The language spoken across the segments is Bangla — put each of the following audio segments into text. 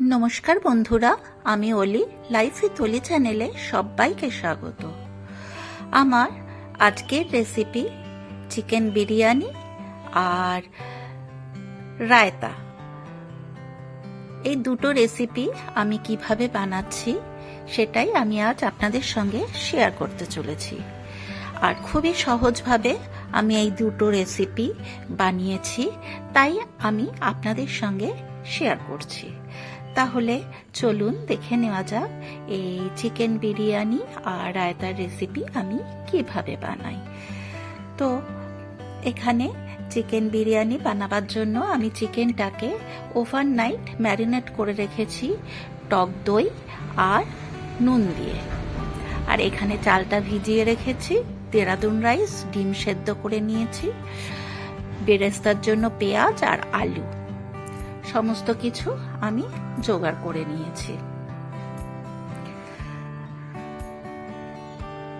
নমস্কার বন্ধুরা, আমি অলি, লাইফ উইথ অলি চ্যানেলে সবাইকে স্বাগত। আমার আজকের রেসিপি চিকেন বিরিয়ানি আর রায়তা। এই দুটো রেসিপি আমি কীভাবে বানাচ্ছি সেটাই আমি আজ আপনাদের সঙ্গে শেয়ার করতে চলেছি। আর খুবই সহজভাবে আমি এই দুটো রেসিপি বানিয়েছি, তাই আমি আপনাদের সঙ্গে শেয়ার করছি। তাহলে চলুন দেখে নেওয়া যাক এই চিকেন বিরিয়ানি আর রায়তার রেসিপি আমি কীভাবে বানাই। তো, এখানে চিকেন বিরিয়ানি বানাবার জন্য আমি চিকেনটাকে ওভারনাইট ম্যারিনেট করে রেখেছি, টক দই আর নুন দিয়ে। আর এখানে চালটা ভিজিয়ে রেখেছি, দেরাদুন রাইস ডিম সেদ্ধ করে নিয়েছি, বেরেস্তার জন্য পেঁয়াজ আর আলু। সমস্ত কিছু আমি জোগাড় করে নিয়েছি।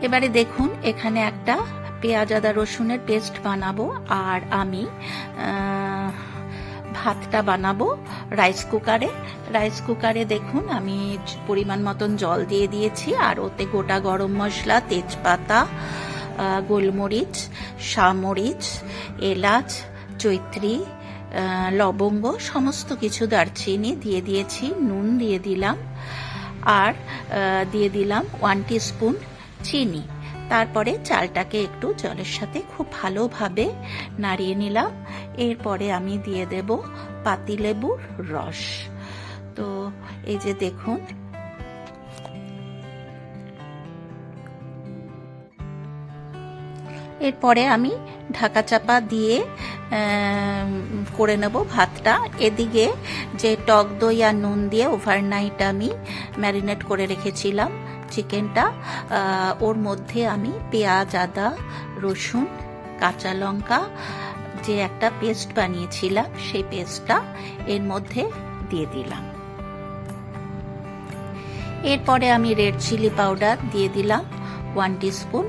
এবারে দেখুন, এখানে একটা পেঁয়াজ, আদা, রসুনের পেস্ট বানাবো, আর আমি ভাতটা বানাবো রাইস কুকারে। রাইস কুকারে দেখুন, আমি পরিমাণ মতন জল দিয়ে দিয়েছি, আর ওতে গোটা গরম মশলা, তেজপাতা গোলমরিচ সামরিচ এলাচ, চৈত্রী লবঙ্গ, সমস্ত কিছু দারচিনি দিয়ে দিয়েছি, নুন দিয়ে দিলাম, আর দিয়ে দিলাম ওয়ান স্পুন চিনি। তারপরে চালটাকে একটু জলের সাথে খুব ভালোভাবে নাড়িয়ে নিলাম। এরপরে আমি দিয়ে দেব পাতিলেবুর রস। তো এই যে দেখুন এরপরে আমি ঢাকা চাপা দিয়ে করে নেব ভাতটা। এদিকে যে টক দই আর নুন দিয়ে ওভারনাইট আমি ম্যারিনেট করে রেখেছিলাম চিকেনটা ওর মধ্যে আমি পেঁয়াজ, আদা, রসুন, কাঁচা লঙ্কা যে একটা পেস্ট বানিয়েছিলাম, সেই পেস্টটা এর মধ্যে দিয়ে দিলাম। এরপরে আমি রেড চিলি পাউডার দিয়ে দিলাম ওয়ান স্পুন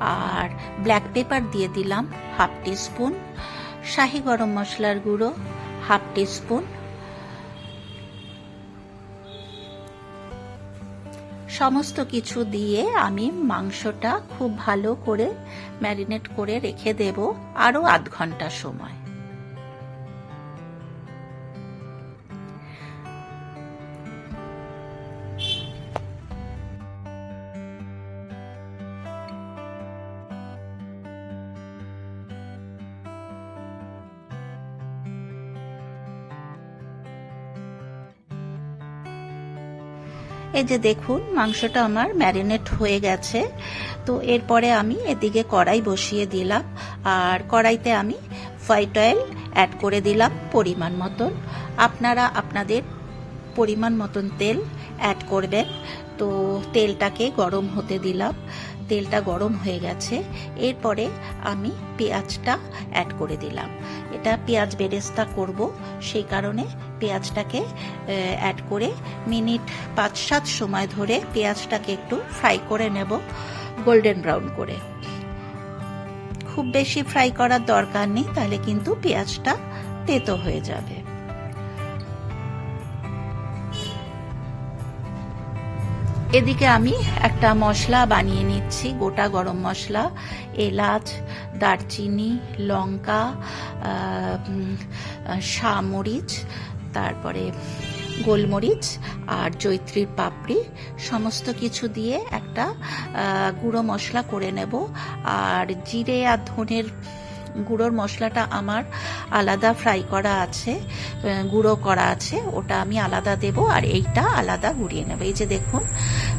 আর ব্ল্যাক পেপার দিয়ে দিলাম হাফ স্পুন শাহি গরম মশলার গুঁড়ো হাফ স্পুন সমস্ত কিছু দিয়ে আমি মাংসটা খুব ভালো করে ম্যারিনেট করে রেখে দেব আরও আধ ঘণ্টা সময়। এই যে দেখুন, মাংসটা আমার ম্যারিনেট হয়ে গেছে। তো এরপরে আমি এদিকে কড়াই বসিয়ে দিলাম, আর কড়াইতে আমি হোয়াইট অয়েল অ্যাড করে দিলাম পরিমাণ মতন। আপনারা আপনাদের পরিমাণ মতন তেল অ্যাড করবেন। তো তেলটাকে গরম হতে দিলাম, তেলটা গরম হয়ে গেছে। এরপরে আমি পেঁয়াজটা অ্যাড করে দিলাম। এটা পেঁয়াজ বেরেস্তা করব, সেই কারণে পেঁয়াজটাকে অ্যাড করে মিনিট পাঁচ সাত সময় ধরে পেঁয়াজটাকে একটু ফ্রাই করে নেব গোল্ডেন ব্রাউন করে। খুব বেশি ফ্রাই করার দরকার নেই, তাহলে কিন্তু পেঁয়াজটা তেতো হয়ে যাবে। এদিকে আমি একটা মশলা বানিয়ে নিচ্ছি, গোটা গরম মশলা, এলাচ, দারচিনি, লঙ্কা সামরিচ তারপরে গোলমরিচ আর জৈত্রীর পাপড়ি, সমস্ত কিছু দিয়ে একটা গুঁড়ো মশলা করে নেব। আর জিরে আর ধনের গুঁড়োর মশলাটা আমার আলাদা ফ্রাই করা আছে গুঁড়ো করা আছে, ওটা আমি আলাদা দেব আর এইটা আলাদা গুঁড়িয়ে নেব। এই যে দেখুন,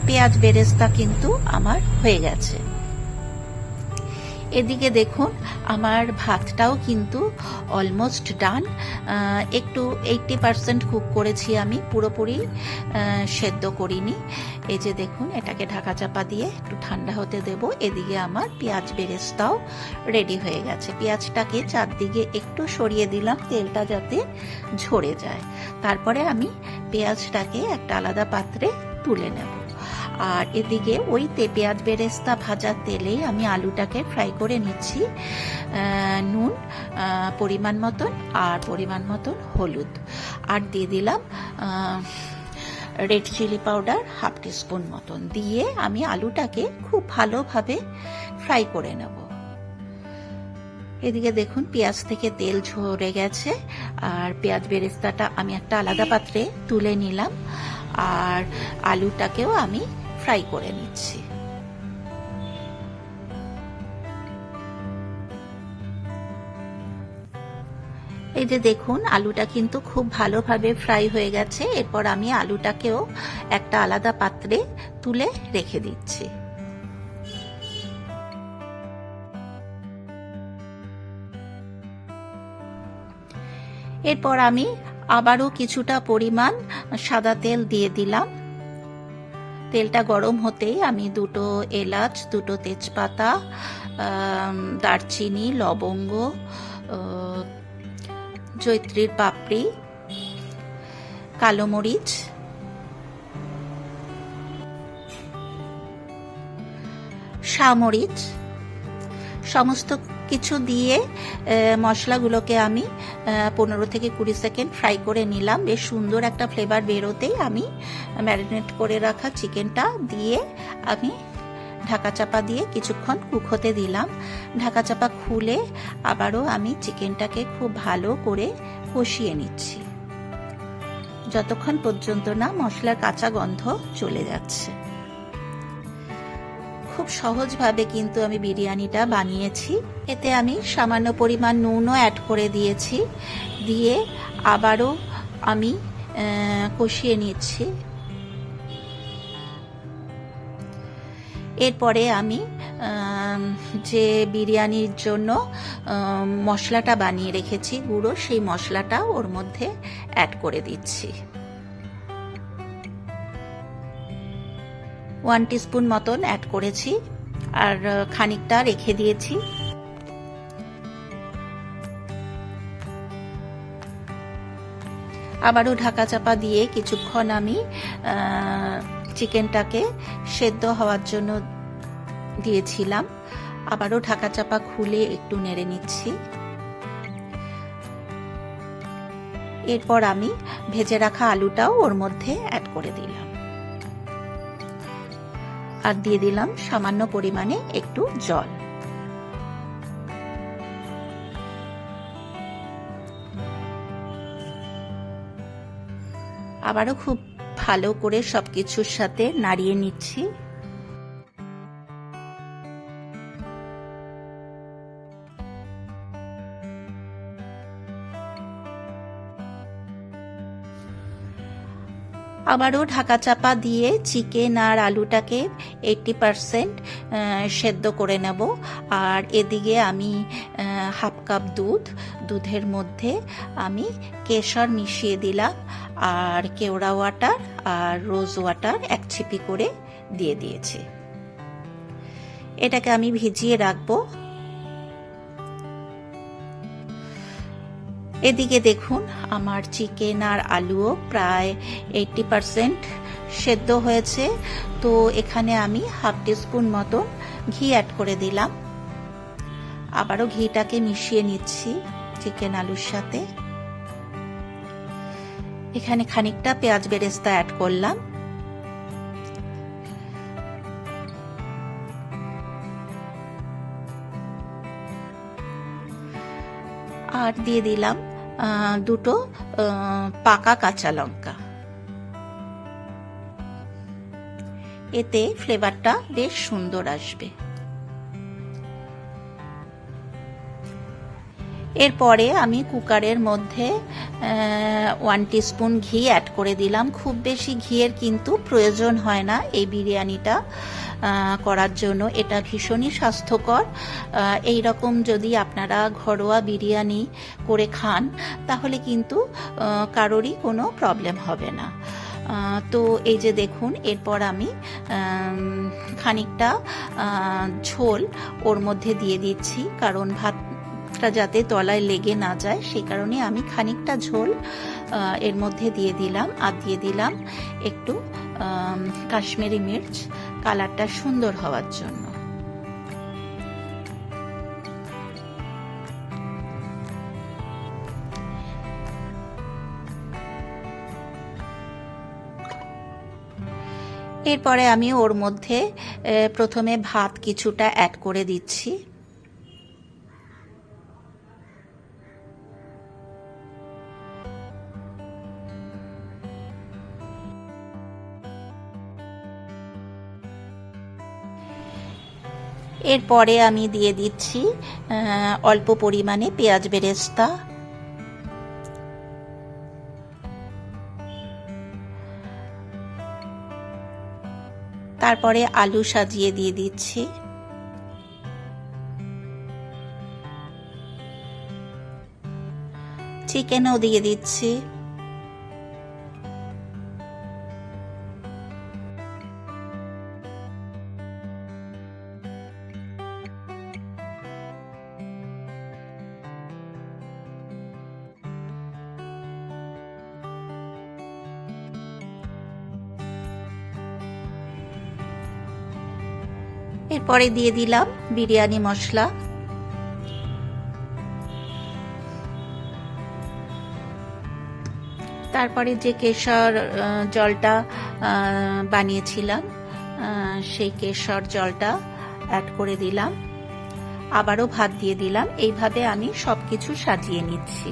পেঁয়াজ বেরেস্তা কিন্তু আমার হয়ে গেছে। এদিকে দেখুন, আমার ভাতটাও কিন্তু অলমোস্ট ডান একটু এইটটি পারসেন্ট কুক করেছি আমি, পুরোপুরি সেদ্ধ করিনি। এই যে দেখুন, এটাকে ঢাকা চাপা দিয়ে একটু ঠান্ডা হতে দেব। এদিকে আমার পেঁয়াজ বেরেস্তাও রেডি হয়ে গেছে। পেঁয়াজটাকে চারদিকে একটু সরিয়ে দিলাম, তেলটা যাতে ঝরে যায়। তারপরে আমি পেঁয়াজটাকে একটা আলাদা পাত্রে তুলে নেব। আর এদিকে ওই তে পেঁয়াজ বেরেস্তা ভাজার তেলেই আমি আলুটাকে ফ্রাই করে নিচ্ছি নুন পরিমাণ মতন আর পরিমাণ মতন হলুদ। আর দিয়ে দিলাম red chilli powder half teaspoon মতন। দিয়ে আমি আলুটাকে খুব ভালোভাবে ফ্রাই করে নেব। এদিকে দেখুন পেঁয়াজ থেকে তেল ঝরে গেছে, আর পেঁয়াজ বেরেস্তাটা আমি একটা আলাদা পাত্রে তুলে নিলাম, আর আলুটাকেও আমি ফ্রাই করে নিচ্ছি। এই যে দেখুন, আলুটা কিন্তু খুব ভালোভাবে ফ্রাই হয়ে গেছে। এরপর আমি আলুটাকেও একটা আলাদা পাত্রে তুলে রেখে দিচ্ছি। এরপর আমি আবারও কিছুটা পরিমাণ সাদা তেল দিয়ে দিলাম। তেলটা গরম হতেই আমি দুটো এলাচ, দুটো তেজপাতা দারচিনি, লবঙ্গ জৈত্রীর পাপড়ি, কালো মরিচ শামরিচ সমস্ত কিছু দিয়ে মশলাগুলোকে আমি পনেরো থেকে কুড়ি সেকেন্ড ফ্রাই করে নিলাম। বেশ সুন্দর একটা ফ্লেভার বেরোতেই আমি ম্যারিনেট করে রাখা চিকেনটা দিয়ে আমি ঢাকা চাপা দিয়ে কিছুক্ষণ কুক হতে দিলাম। ঢাকা চাপা খুলে আবারও আমি চিকেনটাকে খুব ভালো করে কষিয়ে নিচ্ছি। যতক্ষণ পর্যন্ত না মশলার কাঁচা গন্ধ চলে যাচ্ছে। খুব সহজভাবে কিন্তু আমি বিরিয়ানিটা বানিয়েছি। এতে আমি সামান্য পরিমাণ নুনও অ্যাড করে দিয়েছি। দিয়ে আবারও আমি কষিয়ে নিচ্ছি। এরপরে আমি যে বিরিয়ানির জন্য মশলাটা বানিয়ে রেখেছি গুঁড়ো, সেই মশলাটা ওর মধ্যে অ্যাড করে দিচ্ছি। ওয়ান টিস্পুন মতন অ্যাড করেছি, আর খানিকটা রেখে দিয়েছি। আবারও ঢাকা চাপা দিয়ে কিছুক্ষণ আমি চিকেনটাকে সেদ্ধ হওয়ার জন্য দিয়েছিলাম। আবারও ঢাকা চাপা খুলে একটু নেড়ে নিচ্ছি। এরপর আমি ভেজে রাখা আলুটাও ওর মধ্যে অ্যাড করে দিলাম। আর দিয়ে দিলাম সামান্য পরিমাণে একটু জল। আবারও খুব ভালো করে সবকিছুর সাথে নাড়িয়ে নিচ্ছি। আবারও ঢাকা চাপা দিয়ে চিকেন আর আলুটাকে এইটটি পারসেন্ট সেদ্ধ করে নেব। আর এদিকে আমি হাফ কাপ দুধ, দুধের মধ্যে আমি কেশর মিশিয়ে দিলাম। আর কেওড়া ওয়াটার আর রোজ ওয়াটার এক ছিপি করে দিয়ে দিয়েছি। এটাকে আমি ভিজিয়ে রাখব। এদিকে দেখুন, আমার চিকেন আর আলুও প্রায় এইটটি পারসেন্ট সেদ্ধ হয়েছে। তো এখানে আমি হাফ টিস্পুন মতন ঘি অ্যাড করে দিলাম। আবারও ঘিটাকে মিশিয়ে নিচ্ছি চিকেন আলুর সাথে। এখানে খানিকটা পেঁয়াজ বেরেস্তা অ্যাড করলাম। আর দিয়ে দিলাম দুটো পাকা কাঁচা লঙ্কা। এতে ফ্লেভারটা বেশ সুন্দর আসবে। এরপরে আমি কুকারের মধ্যে ওয়ান টিস্পুন ঘি অ্যাড করে দিলাম। খুব বেশি ঘিয়ের কিন্তু প্রয়োজন হয় না এই বিরিয়ানিটা করার জন্য। এটা ভীষণই স্বাস্থ্যকর। এই রকম যদি আপনারা ঘরোয়া বিরিয়ানি করে খান, তাহলে কিন্তু কারোরই কোনো প্রবলেম হবে না। তো এই যে দেখুন, এরপর আমি খানিকটা ঝোল ওর মধ্যে দিয়ে দিচ্ছি। কারণ ভাতটা যাতে তলায় লেগে না যায়, সেই কারণে আমি খানিকটা ঝোল এর মধ্যে দিয়ে দিলাম। আর দিয়ে দিলাম একটু কাশ্মীরি মির্চ। কালারটা সুন্দর হওয়ার জন্য। এরপরে আমি ওর মধ্যে প্রথমে ভাত কিছুটা অ্যাড করে দিচ্ছি। এরপরে আমি দিয়ে দিচ্ছি অল্প পরিমাণে পেঁয়াজ বেরেস্তা। তারপরে আলু সাজিয়ে দিয়ে দিচ্ছি। চিকেনও দিয়ে দিচ্ছি। এরপরে দিয়ে দিলাম বিরিয়ানি মশলা। তারপরে যে কেশর জলটা বানিয়েছিলাম সেই কেশর জলটা অ্যাড করে দিলাম। আবারও ভাত দিয়ে দিলাম। এইভাবে আমি সব কিছু সাজিয়ে নিচ্ছি।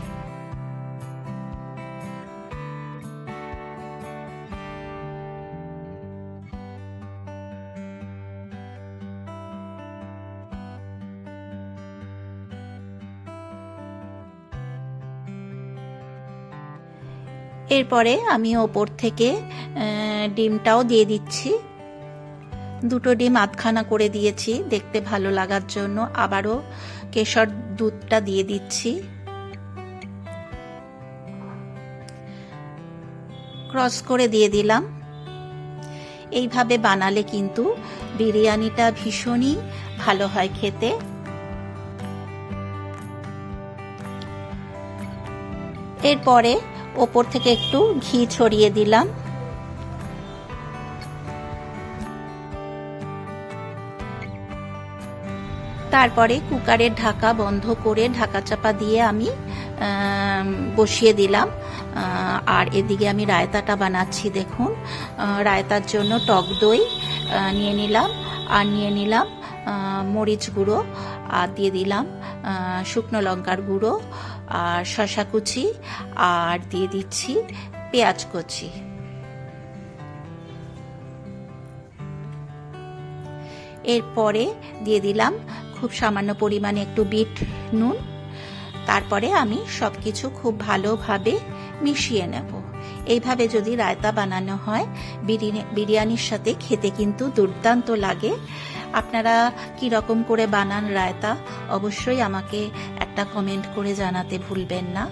এরপরে আমি ওপর থেকে ডিমটাও দিয়ে দিচ্ছি। দুটো ডিম আধখানা করে দিয়েছি, দেখতে ভালো লাগার জন্য। আবারও কেশর দুধটা দিয়ে দিচ্ছি। ক্রস করে দিয়ে দিলাম। এইভাবে বানালে কিন্তু বিরিয়ানিটা ভীষণই ভালো হয় খেতে। এরপরে ওপর থেকে একটু ঘি ছড়িয়ে দিলাম। তারপরে কুকারের ঢাকা বন্ধ করে ঢাকা চাপা দিয়ে আমি বসিয়ে দিলাম। আর এদিকে আমি রায়তাটা বানাচ্ছি, দেখুন। রায়তার জন্য টক দই নিয়ে নিলাম। আর নিয়ে নিলাম মরিচ গুঁড়ো, আর দিয়ে দিলাম শুকনো লঙ্কার গুঁড়ো আর শশা কুচি, আর দিয়ে দিচ্ছি পেঁয়াজ কুচি। এরপরে দিয়ে দিলাম খুব সামান্য পরিমাণে একটু বিট নুন। তারপরে আমি সব কিছু খুব ভালোভাবে মিশিয়ে নেব। এইভাবে যদি রায়তা বানানো হয় বিরিয়ানি- বিরিয়ানির সাথে খেতে কিন্তু দুর্দান্ত লাগে। আপনারা কি রকম করে বানান রায়তা, অবশ্যই আমাকে একটা কমেন্ট করে জানাতে ভুলবেন না।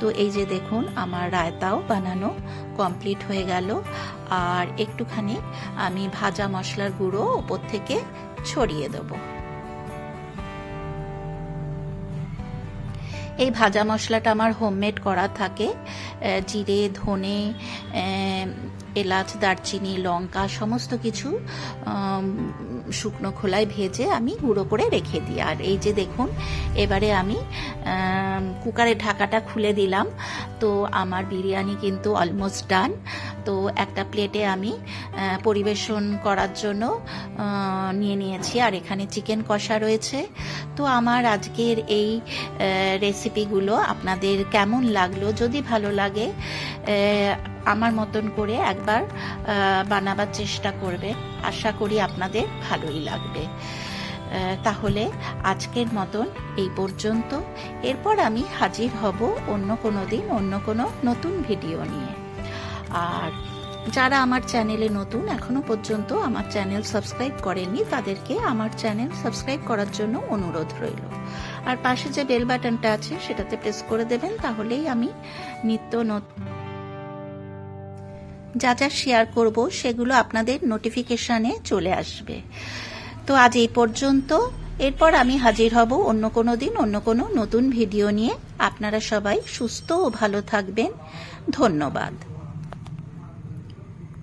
তো এই যে দেখুন, আমার রায়তাও বানানো কমপ্লিট হয়ে গেল। আর একটুখানি আমি ভাজা মশলার গুঁড়ো ওপর থেকে ছড়িয়ে দেবো। এই ভাজা মশলাটা আমার হোমমেড করা থাকে। জিরে, ধনে এলাচ, দারচিনি, লঙ্কা, সমস্ত কিছু শুকনো খোলায় ভেজে আমি গুঁড়ো করে রেখে দিই। আর এই যে দেখুন, এবারে আমি কুকারের ঢাকাটা খুলে দিলাম। তো আমার বিরিয়ানি কিন্তু অলমোস্ট ডান তো একটা প্লেটে আমি পরিবেশন করার জন্য নিয়ে নিয়েছি। আর এখানে চিকেন কষা রয়েছে। তো আমার আজকের এই রেসিপিগুলো আপনাদের কেমন লাগল? যদি ভালো লাগে আমার মতন করে একবার বানাবার চেষ্টা করবে। আশা করি আপনাদের ভালোই লাগবে। তাহলে আজকের মতন এই পর্যন্ত। এরপর আমি হাজির হব অন্য কোনো দিন, অন্য কোনো নতুন ভিডিও নিয়ে। আর যারা আমার চ্যানেলে নতুন, এখনও পর্যন্ত আমার চ্যানেল সাবস্ক্রাইব করেননি, তাদেরকে আমার চ্যানেল সাবস্ক্রাইব করার জন্য অনুরোধ রইল। আর পাশে যে বেল বাটনটা আছে, সেটাতে প্রেস করে দেবেন, তাহলেই আমি নিত্য নতুন যা যা শেয়ার করব সেগুলো আপনাদের নোটিফিকেশানে চলে আসবে। তো আজ এই পর্যন্ত। এরপর আমি হাজির হব অন্য কোনো দিন, অন্য কোনো নতুন ভিডিও নিয়ে। আপনারা সবাই সুস্থ ও ভালো থাকবেন। ধন্যবাদ।